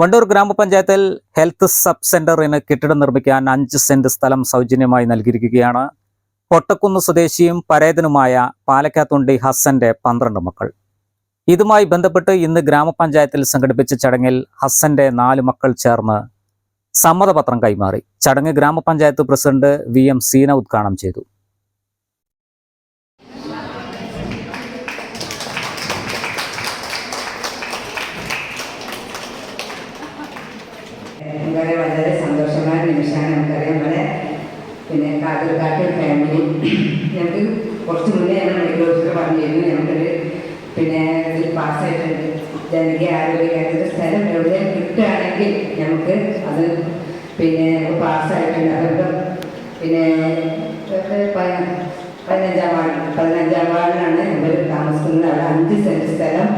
വണ്ടൂർ ഗ്രാമപഞ്ചായത്തിൽ health sub സെന്ററിന് കെട്ടിടം നിർമ്മിക്കാൻ അഞ്ച് സെന്റ് സ്ഥലം സൗജന്യമായി നൽകിയിരിക്കുകയാണ്. പൊട്ടക്കുന്ന് സ്വദേശിയും പരേതനുമായ പാലക്കാത്തുണ്ടി ഹസ്സന്റെ പന്ത്രണ്ട് മക്കൾ. ഇതുമായി ബന്ധപ്പെട്ട് ഇന്ന് ഗ്രാമപഞ്ചായത്തിൽ സംഘടിപ്പിച്ച ചടങ്ങിൽ ഹസ്സന്റെ നാല് മക്കൾ ചേർന്ന് സമ്മതപത്രം കൈമാറി. ചടങ്ങ് ഗ്രാമപഞ്ചായത്ത് പ്രസിഡന്റ് വി എം സീന ഉദ്ഘാടനം ചെയ്തു. വളരെ വളരെ സന്തോഷമായ നിമിഷമാണ് നമുക്കറിയാം നമ്മളെ പിന്നെ കാതൽക്കാട്ട് ഫാമിലി ഞങ്ങൾക്ക് കുറച്ച് മുന്നേ ഞങ്ങൾ മെഡിക്കൽ ഓഫീസർ പറഞ്ഞിരുന്നു. ഞങ്ങൾക്കൊരു പിന്നെ ഇതിൽ പാസ്സായിട്ടുണ്ട് ജനകീയ ആരോഗ്യ സ്ഥലം എവിടെ കിട്ടുകയാണെങ്കിൽ നമുക്ക് അത് പിന്നെ പാസ്സായിട്ടുണ്ട് അതൊക്കെ പിന്നെ പതിനഞ്ചാം വാർഡ് പതിനഞ്ചാം വാർഡിലാണ് ഇവർ താമസിക്കുന്നത്. അവിടെ അഞ്ച് സെന്റ് സ്ഥലം.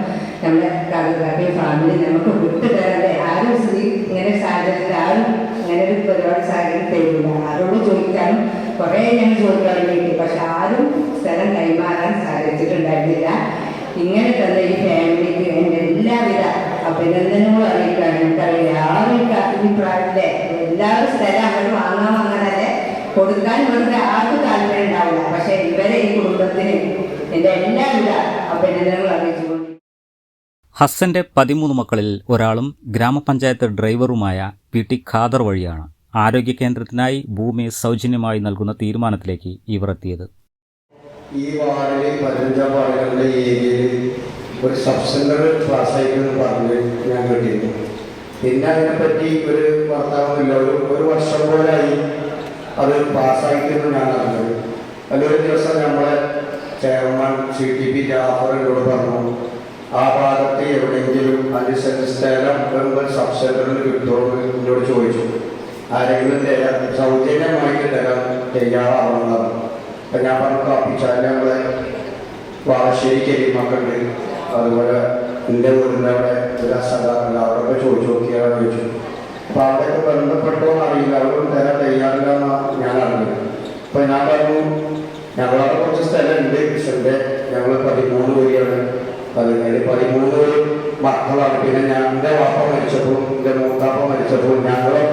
നമ്മുടെ കാതൽക്കാട്ടിൽ ഫാമിലി നമുക്ക് വിട്ടു തരാതെ ആരും സ്ഥിതി ഇങ്ങനെ സാഹചര്യത്തിൽ ആരും ഇങ്ങനെ ഒരു പരിപാടി സാഹചര്യം തരില്ല ആരോട് ചോദിക്കാനും കുറേ ഞങ്ങൾ ചോദിക്കാൻ കിട്ടി. പക്ഷെ ആരും സ്ഥലം കൈമാറാൻ സാധിച്ചിട്ടുണ്ടായിരുന്നില്ല. ഇങ്ങനെ തന്നെ ഈ ഫാമിലിക്ക് എന്റെ എല്ലാവിധ അഭിനന്ദനങ്ങളും അറിയിക്കാൻ നമുക്കറിയാം ആരും ഈ പ്രായത്തിലെ എല്ലാവരും സ്ഥലം അവർ വാങ്ങാൻ വാങ്ങാനല്ലേ കൊടുക്കാൻ ഇവർക്ക് ആർക്കും താല്പര്യം ഉണ്ടാവില്ല. പക്ഷെ ഇവരെ ഈ കുടുംബത്തിന് എന്റെ എല്ലാവിധ അഭിനന്ദനങ്ങളും അറിയിച്ചുകൊണ്ട് ഹസ്സന്റെ പതിമൂന്ന് മക്കളിൽ ഒരാളും ഗ്രാമപഞ്ചായത്ത് ഡ്രൈവറുമായ പി ടി ഖാദർ വഴിയാണ്. ആരോഗ്യ കേന്ദ്രത്തിനായി ഭൂമി സൗജന്യമായി നൽകുന്ന തീരുമാനത്തിലേക്ക് ഇവർ എത്തിയത്. ഈ വാർഡിലെ പതിനഞ്ചാം വാർഡുകളുടെ ഏരിയയിൽ ഒരു സബ് സെന്റർ ക്ലാസ്സായിട്ടെന്ന് പറഞ്ഞ് ഞാൻ കേട്ടിരുന്നു പിന്നെ അതിനെപ്പറ്റി ഒരു വർത്തമാനമില്ല ഒരു ഒരു വർഷം പോലായി അത് പാസ്സായിട്ടെന്ന് ഞാൻ അറിഞ്ഞത് അതിലൊരു ദിവസം നമ്മളെ chairman C T P Jafar എന്നോട് പറഞ്ഞു ആ ഭാഗത്ത് എവിടെയെങ്കിലും അഞ്ച് സെന്റ് സ്ഥലം ഒരു സബ് കിട്ടുമോ? എന്ന് എന്നോട് ചോദിച്ചു. ആരെങ്കിലും തരാം സൗജന്യമായിട്ട് തരാം തയ്യാറാവണം. പറഞ്ഞു അപ്പം ഞാൻ പറഞ്ഞു കാപ്പിച്ചാൽ ഞങ്ങളെ വാളശ്ശേരി കരിമക്കുണ്ട് അതുപോലെ എന്റെ വീടിന്റെ അവിടെ ഒരു അസധാരണ അവരൊക്കെ ചോദിച്ചു നോക്കിയാൽ ചോദിച്ചു. അപ്പം അവിടെയൊക്കെ ബന്ധപ്പെട്ടോ അറിയില്ല. അവരും തരാൻ തയ്യാറില്ല എന്നാണ് ഞാൻ അറിഞ്ഞത്. അപ്പം ഞാൻ പറഞ്ഞു ഞങ്ങളവിടെ കുറച്ച് സ്ഥലമുണ്ട് പക്ഷേ ഞങ്ങൾ പതിമൂന്ന് പേരാണ്. അത് അതിൽ പതിമൂന്ന് പേര് മക്കളാണ്. പിന്നെ ഞാൻ എന്റെ വാപ്പ മരിച്ചപ്പോൾ എന്റെ മൂത്താപ്പ മരിച്ചപ്പോൾ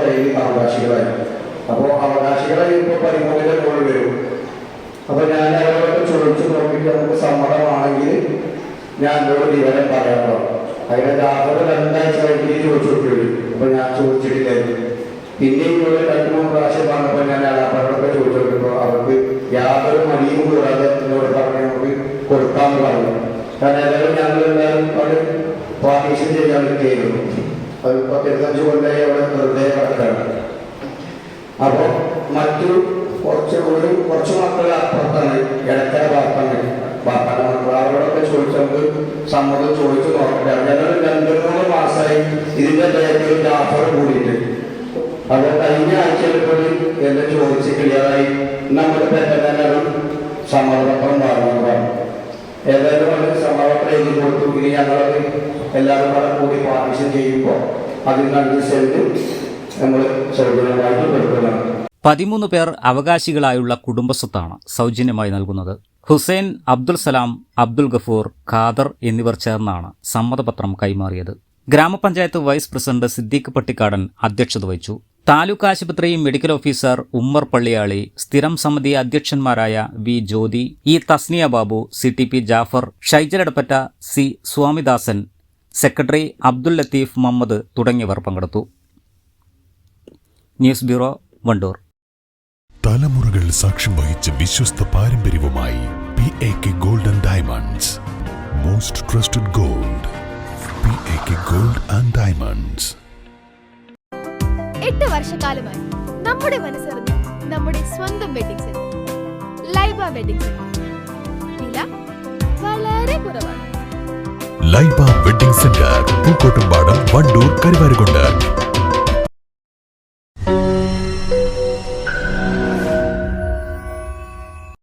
അതിൽ അവകാശികളായി അപ്പോൾ അവകാശികളായി ഇപ്പോൾ പതിമൂന്നിന്റെ മുകളിൽ വരും. അപ്പൊ ഞാൻ അവരോട് ചോദിച്ചു നോക്കിയിട്ട് നമുക്ക് സമ്മതമാണെങ്കിൽ ഞാൻ എന്നോട് വിവരം പറയാമോ അതിന്റെ രാത്രി രണ്ടാഴ്ച കഴിഞ്ഞ് ചോദിച്ചു അപ്പൊ ഞാൻ ചോദിച്ചിട്ടില്ലായിരുന്നു പിന്നെയും ഇവിടെ രണ്ടു മൂന്ന് പ്രാവശ്യം പറഞ്ഞപ്പോൾ ഞാൻ അയാളോടൊക്കെ ചോദിച്ചു അവർക്ക് യാതൊരു മടിയും കൂടാതെ എന്നോട് പറഞ്ഞ് നമുക്ക് കൊടുക്കാമെന്ന് പറഞ്ഞു. കാരണം എല്ലാവരും ഞങ്ങൾ എല്ലാവരും പാർട്ടീഷൻ ചെയ്യാൻ അത് പത്തിരുപത്തഞ്ച് കൊണ്ടായി അവിടെ വെറുതെ കിടക്കുകയാണ്. അപ്പോൾ മറ്റു കുറച്ച് ഒരു കുറച്ച് മക്കൾ അപ്പുറത്താണ് ഇടക്കര ഭാഗത്താണ് ഭാഗത്താണ് മക്കൾ അവരോടൊക്കെ നമുക്ക് സമ്മതം ചോദിച്ചു നോക്കട്ടെ. ഞങ്ങൾ മാസമായി ഇതിന്റെ ഡേറ്റിൽ ഓഫർ കൂടിയിട്ട്. അത് കഴിഞ്ഞ ആഴ്ചയിൽ എല്ലാം ചോദിച്ച് ക്ലിയറായി നമ്മുടെ പെട്ടെന്നെല്ലാവരും സമ്മതപത്രം വാങ്ങുന്നതാണ്. ഏതായാലും എഴുതി കൊടുത്തു. ഇനി ഞങ്ങളത് എല്ലാവരും കൂടെ കൂടി പാർട്ടിഷൻ ചെയ്യുമ്പോൾ അതിന് അഞ്ച് സെന്റ് നമ്മൾ സൗജന്യമായിട്ട് പതിമൂന്ന് പേർ അവകാശികളായുള്ള കുടുംബസ്വത്താണ് സൗജന്യമായി നൽകുന്നത്. ഹുസൈൻ അബ്ദുൽ സലാം അബ്ദുൽ ഗഫൂർ ഖാദർ എന്നിവർ ചേർന്നാണ് സമ്മതപത്രം കൈമാറിയത്. ഗ്രാമപഞ്ചായത്ത് വൈസ് പ്രസിഡന്റ് സിദ്ദീഖ് പട്ടിക്കാടൻ അധ്യക്ഷത വഹിച്ചു. താലൂക്ക് ആശുപത്രി മെഡിക്കൽ ഓഫീസർ ഉമ്മർ പള്ളിയാളി സ്ഥിരം സമിതി അധ്യക്ഷന്മാരായ V Jyothi E Thasniya Babu C T P Jafar Shyjal Adappatta C Swamidasan secretary Abdul Latheef Muhammad തുടങ്ങിയവർ പങ്കെടുത്തു. News bureau Wandoor. തലമുറകൾ സാക്ഷ്യം വഹിച്ച വിശ്വസ്ത പാരമ്പര്യവുമായി P A K golden diamonds. Most trusted gold P A K gold and diamonds. എട്ട് വർഷക്കാലമായി നമ്മുടെ മനസ്സറിഞ്ഞ് നമ്മുടെ സ്വന്തം wedding centre Laiba wedding centre വില വളരെ കുറവാണ്. Laiba wedding centre Pookkottumpadam Wandoor Karuvarakundu.